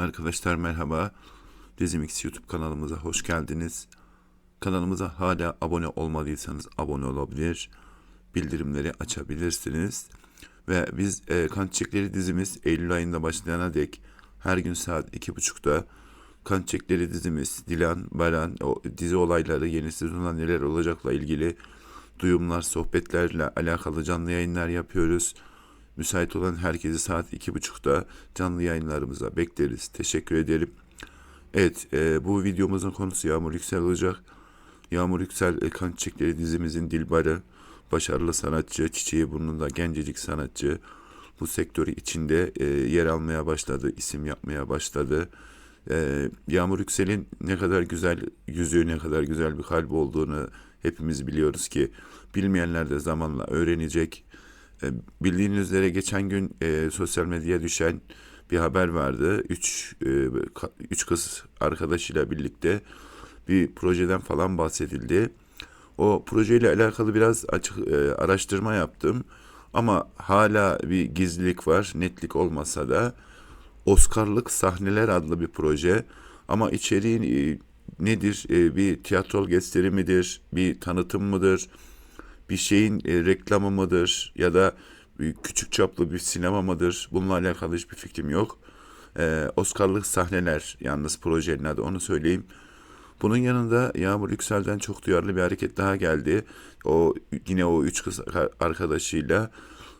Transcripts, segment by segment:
Arkadaşlar merhaba. Dizimix YouTube kanalımıza hoş geldiniz. Kanalımıza hala abone olmadıysanız abone olabilir. Bildirimleri açabilirsiniz. Ve biz e, Kan Çiçekleri dizimiz Eylül ayında başlayana dek her gün saat 2.30'da Kan Çiçekleri dizimiz Dilan, Baran, o dizi olayları yeni sezonda neler olacakla ilgili duyumlar, sohbetlerle alakalı canlı yayınlar yapıyoruz. Müsait olan herkesi saat 2.30'da canlı yayınlarımıza bekleriz. Teşekkür ederim. Evet, e, bu videomuzun konusu Yağmur Yüksel olacak. Yağmur Yüksel, e, Kan Çiçekleri dizimizin dilbarı, başarılı sanatçı, çiçeği burnunda gencecik sanatçı. Bu sektörü içinde e, yer almaya başladı, isim yapmaya başladı. E, Yağmur Yüksel'in ne kadar güzel yüzü, ne kadar güzel bir kalbi olduğunu hepimiz biliyoruz ki bilmeyenler de zamanla öğrenecek. E, bildiğiniz üzere geçen gün e, sosyal medyaya düşen bir haber vardı. Üç, e, üç kız arkadaşıyla birlikte bir projeden falan bahsedildi. O projeyle alakalı biraz açık e, araştırma yaptım. Ama hala bir gizlilik var, netlik olmasa da Oscar'lık Sahneler adlı bir proje. Ama içeriğin e, nedir? E, bir tiyatro gösteri midir? Bir tanıtım mıdır? Bir şeyin e, reklamı mıdır ya da küçük çaplı bir sinema mıdır? Bununla alakalı hiçbir fikrim yok. E, Oscar'lık sahneler yalnız projenin adı onu söyleyeyim. Bunun yanında Yağmur Yüksel'den çok duyarlı bir hareket daha geldi. O yine o üç kız arkadaşıyla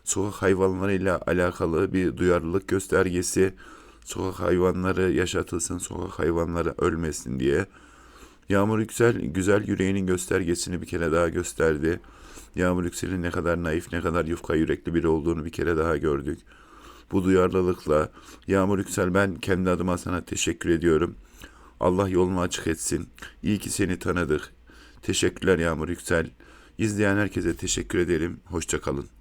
sokak hayvanlarıyla alakalı bir duyarlılık göstergesi. Sokak hayvanları yaşatılsın, sokak hayvanları ölmesin diye. Yağmur Yüksel güzel yüreğinin göstergesini bir kere daha gösterdi. Yağmur Yüksel'in ne kadar naif, ne kadar yufka yürekli biri olduğunu bir kere daha gördük. Bu duyarlılıkla Yağmur Yüksel ben kendi adıma sana teşekkür ediyorum. Allah yolunu açık etsin. İyi ki seni tanıdık. Teşekkürler Yağmur Yüksel. İzleyen herkese teşekkür ederim. Hoşçakalın.